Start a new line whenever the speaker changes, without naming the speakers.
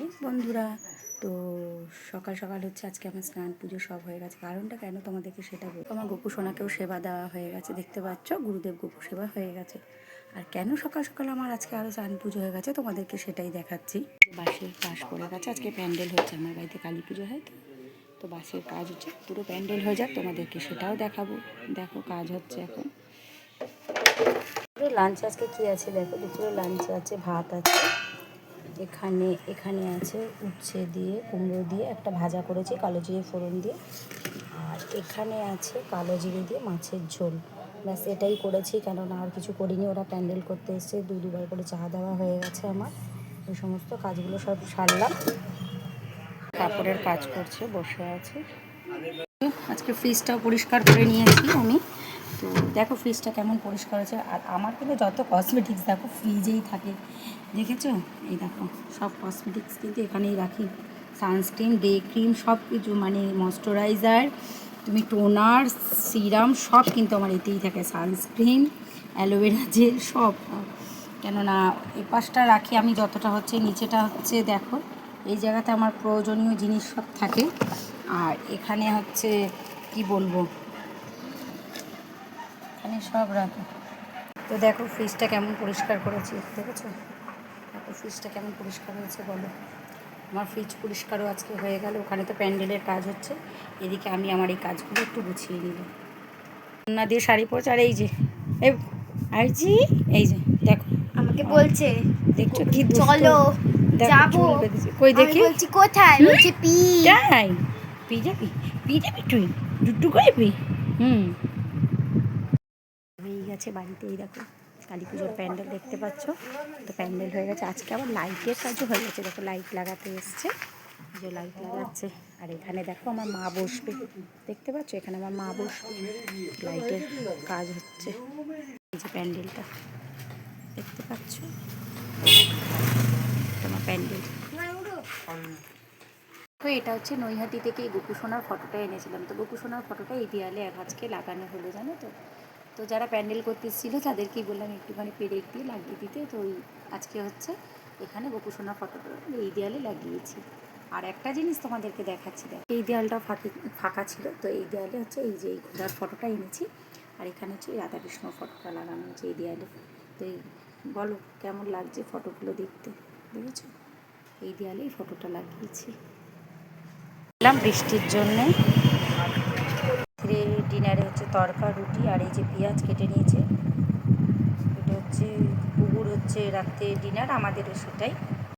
Morning বন্ধুরা। তো সকাল সকাল হচ্ছে, আজকে আমার স্নান পুজো সব হয়ে গেছে। কারণটা কেন তোমাদেরকে সেটা বলব? আমার গোপু সোনাকেও সেবা দেওয়া হয়ে গেছে, দেখতে পাচ্ছ? গুরুদেব গোপু সেবা হয়ে গেছে। আর কেন সকাল সকাল আমার আজকে আরও স্নান পুজো হয়ে গেছে, তোমাদেরকে সেটাই দেখাচ্ছি। বাসের কাজ পড়ে গেছে, আজকে প্যান্ডেল হচ্ছে, আমার বাড়িতে কালী পুজো হয় তো। তো বাসের কাজ হচ্ছে, পুরো প্যান্ডেল হয়ে যাক, তোমাদেরকে সেটাও দেখাবো। দেখো, কাজ হচ্ছে এখন। লাঞ্চ আজকে কি আছে? দেখো, দুপুরে লাঞ্চ আছে, ভাত আছে। এখানে এখানে আছে উচ্ছে দিয়ে, কুমড়ো দিয়ে একটা ভাজা করেছি কালো জিরে ফোড়ন দিয়ে। আর এখানে আছে কালো জিরে দিয়ে মাছের ঝোল। ব্যাস, এটাই করেছি কেননা আর কিছু করিনি, ওরা প্যান্ডেল করতে এসছে, দু, দুবার করে চা দেওয়া হয়ে গেছে আমার। এই সমস্ত কাজগুলো সব সারলাম। কাপড়ের কাজ করছে, বসে আছে। আজকে ফ্রিজটাও পরিষ্কার করে নিয়েছি আমি। তো দেখো ফ্রিজটা কেমন পরিষ্কার হয়েছে। আর আমার কিন্তু যত কসমেটিক্স দেখো ফ্রিজেই থাকে। দেখেছ? এই দেখো, সব কসমেটিক্স কিন্তু এখানেই রাখি। সানস্ক্রিন ডে ক্রিম সব কিছু মানে ময়শ্চারাইজার তুমি টোনার সিরাম সব কিন্তু আমার এতেই থাকে। সানস্ক্রিন অ্যালোভেরা জেল সব। কেননা এ পাশটা রাখি আমি যতটা হচ্ছে, নিচেটা হচ্ছে দেখো, এই জায়গাতে আমার প্রয়োজনীয় জিনিস সব থাকে। আর এখানে হচ্ছে, কি বলব? সব রাখি তো দেখো ফ্রিজটা কেমন পরিষ্কার করেছি দেখেছ? দেখো ফ্রিজটা কেমন পরিষ্কার হয়েছে বলো। আমার ফ্রিজ পরিষ্কারও আজকে হয়ে গেল ওখানে তো প্যান্ডেলের কাজ হচ্ছে। এদিকে আমি আমার এই কাজগুলো একটু গুছিয়ে নিলাম। না দিয়ে শাড়ি পরেছে আর এই যে এই আইজি এই যে দেখো।
আমাকে বলছে
দেখছ কি
চলো যাব।
কই দেখি?
বলছি কোথায়? বলছে পি।
যাই পি যাবি? পি যাবি তুই? দুটু করবি হুম। গেছে বাড়িতে এই দেখো। কালী পুজোর প্যান্ডেল দেখতে পাচ্ছ। তো প্যান্ডেল হয়ে গেছে। আজকে আবার লাইটের কাজও হয়ে গেছে। দেখো লাইট লাগাতে এসছে। যে লাইট লাগাচ্ছে। আর এখানে দেখো আমার মা বসবে। দেখতে পাচ্ছ? এখানে আমার মা বসবে। লাইটের কাজ হচ্ছে। এই যে প্যান্ডেলটা। দেখতে পাচ্ছ? তোমার প্যান্ডেল। তো এটা হচ্ছে নৈহাটি থেকে এই গোপুসোনার ফটোটা এনেছিলাম। তো গোপুসোনার ফটোটা এই দেয়ালে এক আজকে লাগানো হলো, জানো তো? তো যারা প্যান্ডেল করতে এসেছিল, তাদেরকেই বললাম একটুখানি পেরেক দিয়ে লাগিয়ে দিতে। তো ওই আজকে হচ্ছে এখানে গোপুসোনার ফটোটা এই দেয়ালে লাগিয়েছি। আর একটা জিনিস তোমাদেরকে দেখাচ্ছি, দেখ। এই দেয়ালটা ফাঁকি, ফাঁকা ছিল, তো এই দেয়ালে হচ্ছে এই যে এই ঘোড়ার ফটোটা এনেছি। আর এখানে হচ্ছে রাধাকৃষ্ণ ফটোটা লাগানো হচ্ছে এই দেয়ালে। তো এই, বলো কেমন লাগছে ফটোগুলো দেখতে? দেখেছ? এই দেয়ালে এই ফটোটা লাগিয়েছি। বৃষ্টির জন্যে ডিনারে হচ্ছে তরকা, রুটি আর এই যে পেঁয়াজ কেটে নিয়েছে। এটা হচ্ছে পুকুর হচ্ছে রাত্রে ডিনার আমাদেরও সেটাই।